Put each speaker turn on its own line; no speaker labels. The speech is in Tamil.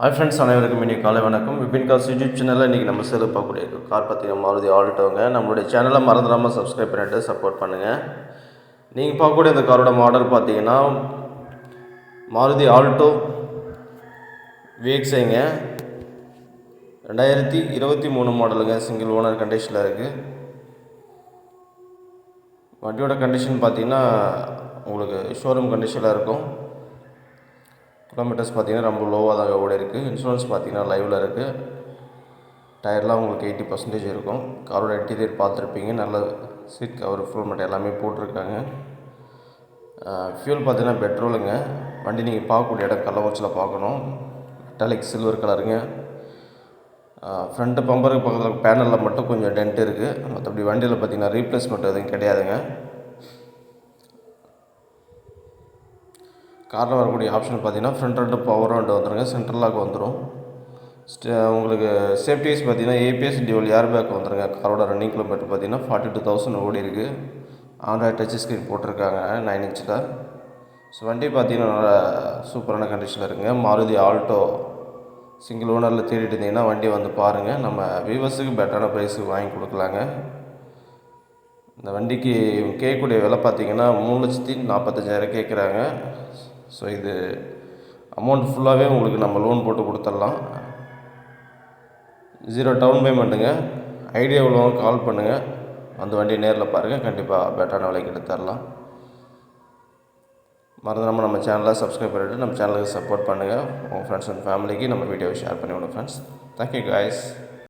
ஹாய் ஃப்ரெண்ட்ஸ் அனைவருக்கும் இன்றைக்கி காலை வணக்கம். விபின் காஸ் யூடியூப் சேனலில் இன்றைக்கி நம்ம சேல் பார்க்கக்கூடிய கார் பார்த்தீங்கன்னா மாருதி ஆல்ட்டோங்க நம்மளுடைய சேனலை மறந்துடாமல் சப்ஸ்கிரைப் பண்ணிட்டு சப்போர்ட் பண்ணுங்கள் நீங்கள் பார்க்கக்கூடிய இந்த காரோட மாடல் பார்த்தீங்கன்னா மாருதி ஆல்ட்டோ விஎக்ஸைங்க ரெண்டாயிரத்தி இருபத்தி மூணு மாடலுங்க சிங்கிள் ஓனர் கண்டிஷனில் இருக்குது வண்டியோட கண்டிஷன் பார்த்தீங்கன்னா உங்களுக்கு ஷோரூம் கண்டிஷனில் இருக்கும். கிலோமீட்டர்ஸ் பார்த்தீங்கன்னா ரொம்ப லோவாக தான் ஓடி இருக்குது இன்சூரன்ஸ் பார்த்தீங்கன்னா லைவில் இருக்குது டயர்லாம் உங்களுக்கு எயிட்டி பர்சன்டேஜ் இருக்கும். காரோட இன்டீரியர் பார்த்துருப்பீங்க. நல்ல சீட் கவர் ஃபுல் மட்டும் எல்லாமே போட்டிருக்காங்க. ஃபியூல் பார்த்தீங்கன்னா பெட்ரோலுங்க வண்டி நீங்கள் பார்க்கக்கூடிய இடம் கள்ளக்குறிச்சியில் பார்க்கணும். மெட்டாலிக் சில்வர் கலருங்க ஃப்ரண்ட்டு பம்பருக்கு பக்கத்தில் பேனலில் மட்டும் கொஞ்சம் டென்ட் இருக்குது மற்றபடி வண்டியில் பார்த்தீங்கன்னா ரீப்ளேஸ்மெண்ட் எதுவும் கிடையாதுங்க. காரில் வரக்கூடிய ஆப்ஷன் பார்த்தீங்கன்னா ஃப்ரண்ட் ரெண்டு பவர் ரெண்டு வந்துடுங்க சென்ட்ரல் லாக் வந்துடும் ஸ்டே உங்களுக்கு சேஃப்டிஸ் பார்த்தீங்கன்னா ஏபிஎஸ் டியூல் ஏர் பேக் வந்துடுங்க காரோட ரன்னிங் கிலோமீட்டர் பார்த்தீங்கன்னா ஃபார்ட்டி டூ தௌசண்ட் ஓடி இருக்குது ஆண்ட்ராய்ட் டச் ஸ்க்ரீன் போட்டிருக்காங்க நைன் இன்ச்சில் ஸோ வண்டி பார்த்தீங்கன்னா நல்லா சூப்பரான கண்டிஷனில் இருக்குங்க. மாருதி ஆல்ட்டோ சிங்கிள் ஓனரில் தேடிட்டு இருந்தீங்கன்னா வண்டி வந்து பாருங்கள் நம்ம வியூவர்ஸுக்கு பெட்டரான ப்ரைஸுக்கு வாங்கி கொடுக்கலாங்க. இந்த வண்டிக்கு கேட்கக்கூடிய விலை பார்த்தீங்கன்னா மூணு லட்சத்தி நாற்பத்தஞ்சாயிரம் கேட்குறாங்க. ஸோ இது அமௌண்ட் ஃபுல்லாகவே உங்களுக்கு நம்ம லோன் போட்டு கொடுத்துடலாம். ஜீரோ டவுன் பேமெண்ட்டுங்க ஐடியா உள்ளவங்க கால் பண்ணுங்கள் அந்த வண்டியை நேரில் பாருங்கள் கண்டிப்பாக பெட்டரான விலைக்கு எடுத்து தரலாம். மறந்துடாமல் நம்ம சேனலை சப்ஸ்கிரைப் பண்ணிவிட்டு நம்ம சேனலுக்கு சப்போர்ட் பண்ணுங்கள் உங்கள் ஃப்ரெண்ட்ஸ் அண்ட் ஃபேமிலிக்கு நம்ம வீடியோவை ஷேர் பண்ணி விடுங்க ஃப்ரெண்ட்ஸ் தேங்க்யூ காய்ஸ்